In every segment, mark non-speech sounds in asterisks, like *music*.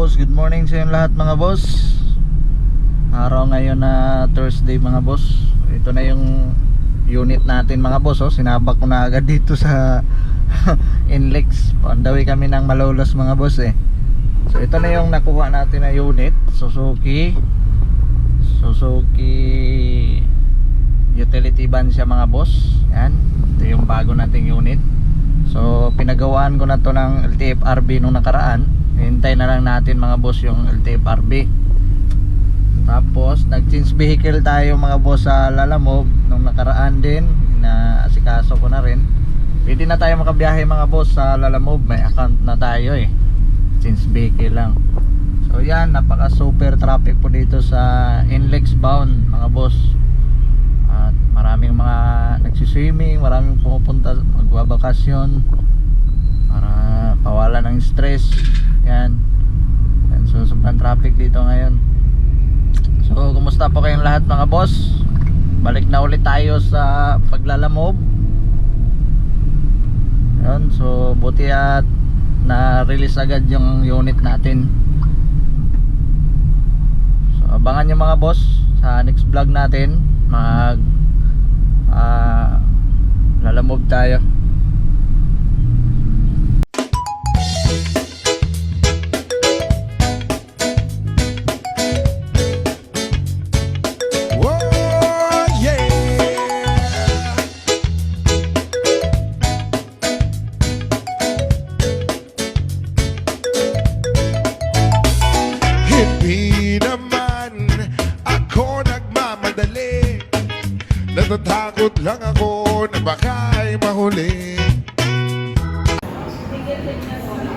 boss, good morning sa inyo lahat mga boss. Araw ngayon na Thursday mga boss. Ito na yung unit natin mga boss oh. Sinabak ko na agad dito sa *laughs* Inlex. Pandawi kami ng malolos mga boss eh. So ito na yung nakuha natin na unit. Suzuki. Suzuki Utility van siya mga boss. Yan. Ito yung bago nating unit. So pinagawaan ko na to ng LTFRB nung nakaraan Hintay na lang natin mga boss yung LTFRB Tapos nag-change vehicle tayo mga boss sa Lalamog Nung nakaraan din na asikaso ko na rin. Pwede na tayo makabiyahe mga boss sa Lalamog May account na tayo eh. Change vehicle lang. So yan napaka super traffic po dito sa Inlex bound mga boss. At maraming mga nagsiswimming Maraming pumupunta magbabakasyon Para pawala ng stress yan. yan so sobrang traffic dito ngayon. So kumusta po kayong lahat mga boss? Balik na ulit tayo sa paglalamob yan so buti at na release agad yung unit natin. So abangan nyo mga boss sa next vlog natin. Mag ah, lalamob tayo Natatakot lang ako na baka ay mahuli. We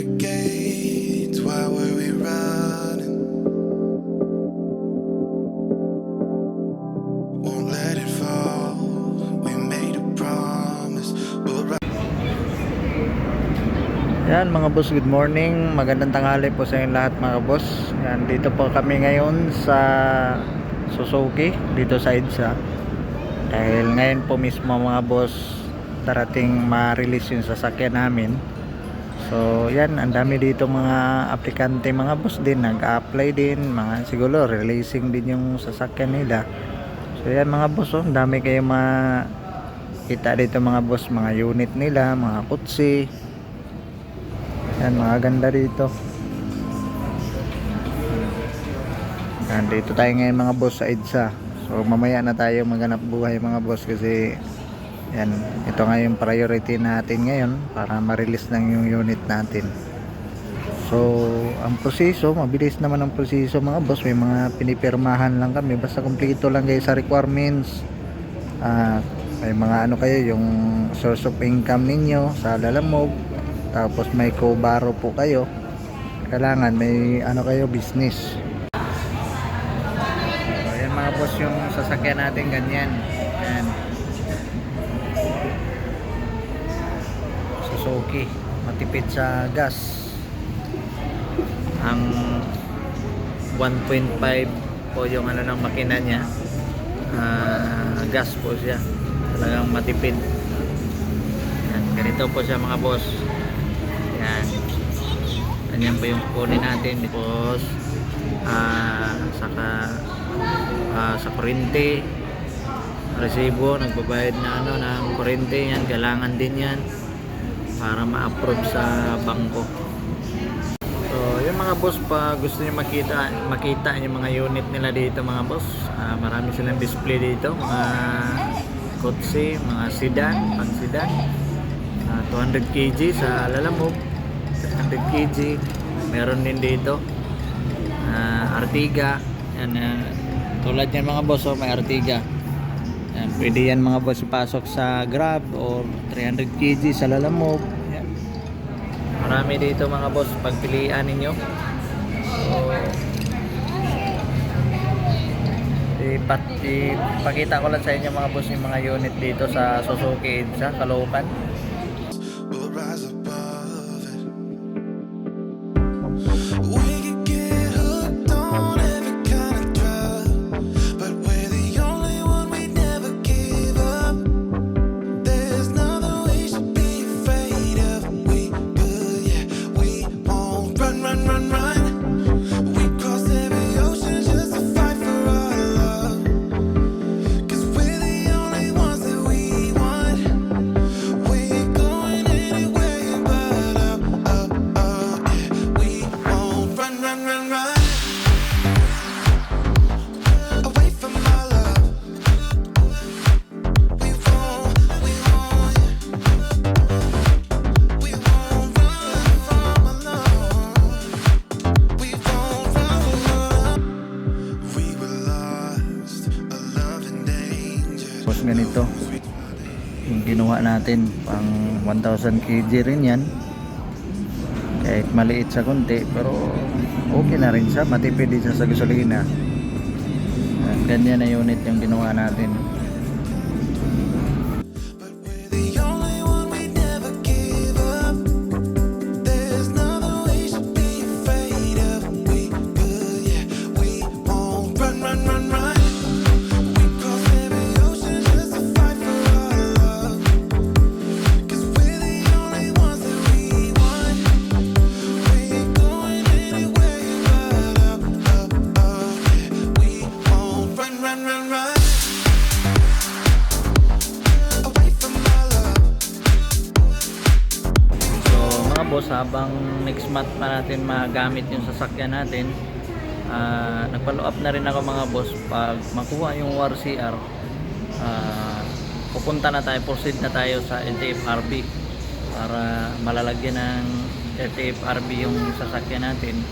Yan mga boss, good morning. Magandang tanghali po sa inyo lahat mga boss. Yan, dito po kami ngayon sa Suzuki, dito sa EDSA. Dahil ngayon po mismo mga boss, darating ma-release yung sasakyan namin. So yan, ang dami dito mga aplikante mga boss din, nag-apply din, mga siguro releasing din yung sasakyan nila. So yan mga boss, oh, dami kayo makita dito mga boss, mga unit nila, mga kutsi, yan, mga ganda rito. Yan, dito tayo ngayon mga boss sa EDSA. So, mamaya na tayo maghanap buhay mga boss kasi yan, ito nga yung priority natin ngayon para ma-release lang yung unit natin. So, ang proseso, mabilis naman ang proseso mga boss. May mga pinipirmahan lang kami. Basta kumpleto lang kayo sa requirements. Ah, may mga ano kayo, yung source of income ninyo sa lalamog. Tapos may co-baro po kayo. Kailangan may ano kayo, business. So, yan mga boss yung sasakyan natin ganyan. Suzuki. Matipid sa gas. Ang 1.5 po yung ano ng makina niya. Ah, gas po siya. Talagang matipid. Yan, ganito po siya mga boss. Yan. Ganyan po yung kunin natin. Tapos, ah, saka, ah, sa kurente, resibo, nagbabayad na ano, ng kurente yan. Kailangan din yan para ma-approve sa bangko. So, yung mga boss pa gusto niyo makita makita yung mga unit nila dito mga boss. Ah, marami silang display dito, mga kotse, mga sedan, pang sedan. Ah, 200 kg sa Lalamove, 300 kg. Meron din dito. Ah, Artiga. Yan, ah, tulad yan mga boss, oh, may Artiga. Yan, pwede yan mga boss ipasok sa Grab or 300 kg sa Lalamove. Yan. Marami dito mga boss pagpilian ninyo. So, ipat, ipakita ko lang sa inyo mga boss yung mga unit dito sa Suzuki Edsa, Caloocan. We'll rise above natin pang 1,000 kg rin yan. Kahit maliit sa konti pero okay na rin siya. Matipid din siya sa gasolina. Yan, Ganyan na unit yung ginawa natin. Boss, habang next month pa natin magamit yung sasakyan natin, ah nagpalo up na rin ako mga boss pag makuha yung WRCR, ah pupunta na tayo, proceed na tayo sa LTFRB para malalagyan ng LTFRB yung sasakyan natin.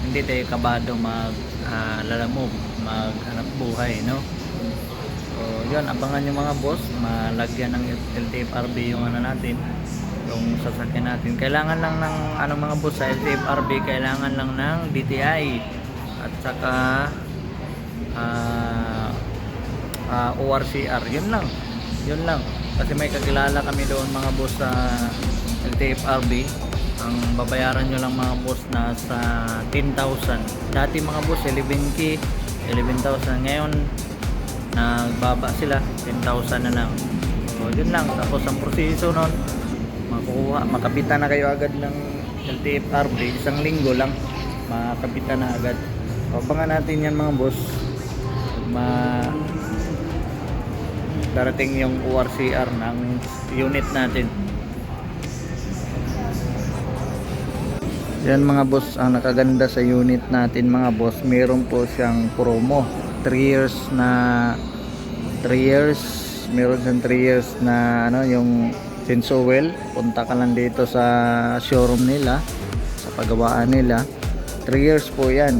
Hindi tayo kabado mag ah, lalamove, maghanap buhay, no? So, yun, abangan yung mga boss, malagyan ng LTFRB yung ano natin, yung sasakyan natin. Kailangan lang ng ano mga boss sa LTFRB, kailangan lang ng DTI at saka ah ah, ORCR. Yun lang. Yun lang. Kasi may kakilala kami doon mga boss sa LTFRB. Ang babayaran nyo lang mga boss na sa 10,000. Dati mga boss 11k, 11,000. Ngayon nagbaba sila 10,000 na lang so yun lang tapos ang proseso nun makuha makapitan na kayo agad ng LTFRB isang linggo lang makapitan na agad. So, abangan natin yan mga boss. Ma darating yung ORCR ng unit natin. Yan mga boss, ang nakaganda sa unit natin mga boss, meron po siyang promo. 3 years na 3 years, meron siyang 3 years na ano yung Sensuel. Punta ka lang dito sa showroom nila, sa paggawaan nila. 3 years po 'yan.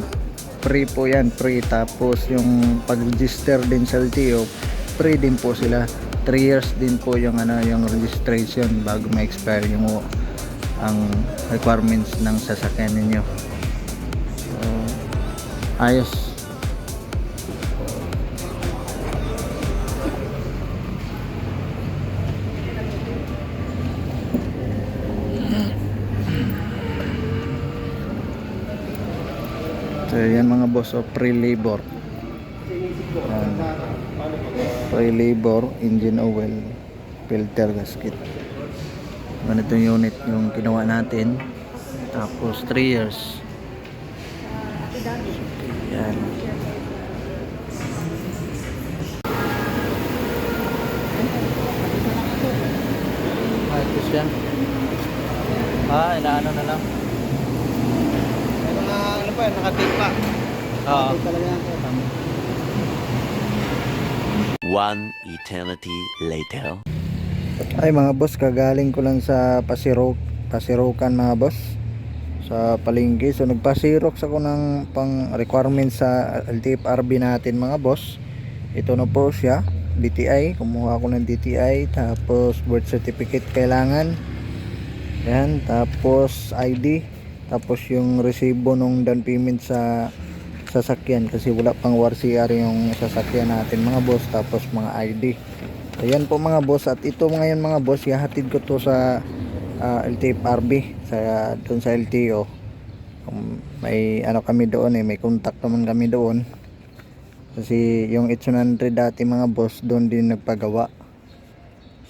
Free po 'yan, free. Tapos yung pag-register din sa LTO, free din po sila. 3 years din po yung ano yung registration bago ma-expire yung ang requirements ng sasakyan ninyo. So, ayos. So, yan mga boss of pre-labor. Yan. Pre-labor, engine oil, filter gasket. Ganitong unit yung ginawa natin. Tapos 3 years. Yan. Siya ah inaano na lang pa, nakatik pa. oo Nakatik talaga yan. sir. One eternity later. Ay mga boss, kagaling ko lang sa Pasirok, Pasirokan mga boss sa palengke. So nagpasirox ako ng pang requirements sa LTFRB natin mga boss. Ito na po siya. DTI kumuha ako ng DTI tapos birth certificate kailangan yan tapos ID tapos yung resibo nung down payment sa sasakyan kasi wala pang WRCR yung sasakyan natin mga boss. Tapos mga ID ayan po mga boss. At ito ngayon mga boss ihahatid ko to sa ah, LTFRB sa doon sa LTO Um, may ano kami doon eh may contact naman kami doon. Kasi yung 800 dati mga boss doon din nagpagawa.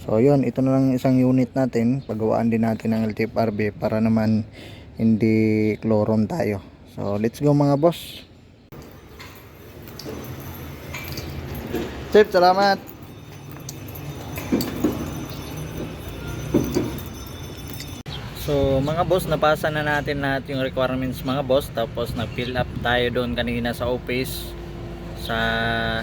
So yun ito na lang isang unit natin. Pagawaan din natin ng LTFRB para naman hindi chloron tayo. So let's go mga boss. Chip salamat. So mga boss, napasa na natin lahat yung requirements mga boss. Tapos nag-fill up tayo doon kanina sa office sa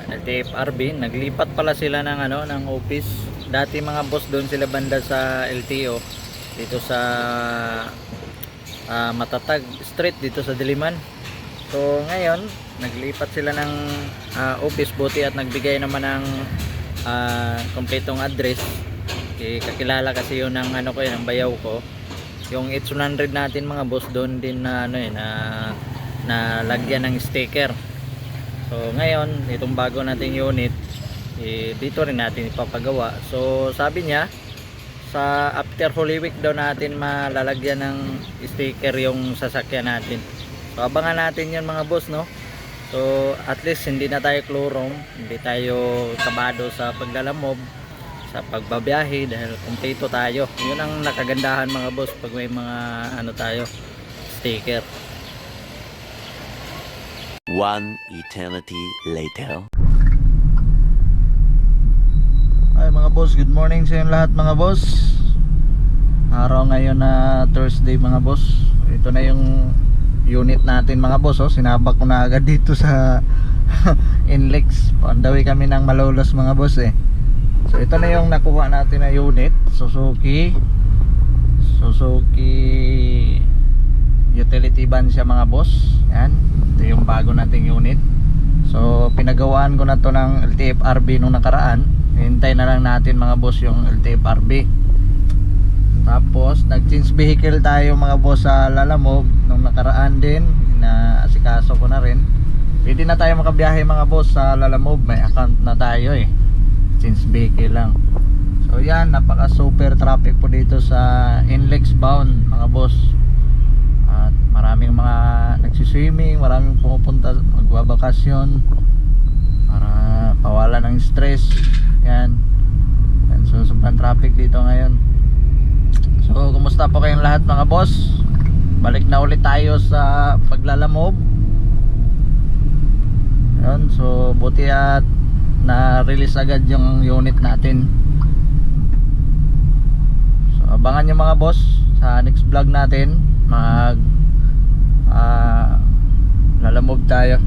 LTFRB. Naglipat pala sila ng ano ng office. Dati mga boss doon sila banda sa LTO dito sa ah, Matatag Street dito sa Diliman. So ngayon, naglipat sila ng ah, office buti at nagbigay naman ng ah, kompletong address. Eh, kakilala kasi yun ng ano ko yun, ng bayaw ko yung 800 natin mga boss doon din na ano eh na na lagyan ng sticker so ngayon itong bago nating unit eh, dito rin natin ipapagawa so sabi niya sa after Holy Week daw natin malalagyan ng sticker yung sasakyan natin. So abangan natin yun mga boss no? So at least hindi na tayo chlorome hindi tayo kabado sa paglalamob sa pagbabiyahe dahil kumpleto tayo. Yun ang nakagandahan mga boss pag may mga ano tayo sticker. One eternity later. Ay mga boss. Good morning sa inyo lahat mga boss. Araw ngayon na Thursday mga boss. Ito na yung unit natin mga boss oh. sinabak ko na agad dito sa *laughs* Inlex. Pandawi kami ng malolos mga boss eh. So ito na yung nakuha natin na unit. Suzuki. Suzuki utility van siya mga boss. Yan. Ito yung bago nating unit. So pinagawaan ko na to ng LTFRB nung nakaraan hintay na lang natin mga boss yung LTFRB tapos nag change vehicle tayo mga boss sa Lalamove. Nung nakaraan din na asikaso ko na rin. Pwede na tayo makabiyahe mga boss sa Lalamove. May account na tayo eh. Change vehicle lang. So yan napaka super traffic po dito sa Inlex bound mga boss. At maraming mga nagsiswimming maraming pumupunta magbabakasyon para pawala ng stress yan. Yan so sobrang traffic dito ngayon. So kumusta po kayong lahat mga boss? Balik na ulit tayo sa paglalamob yan so buti at na-release agad yung unit natin. So abangan nyo mga boss sa next vlog natin. Mag ah, lalamove tayo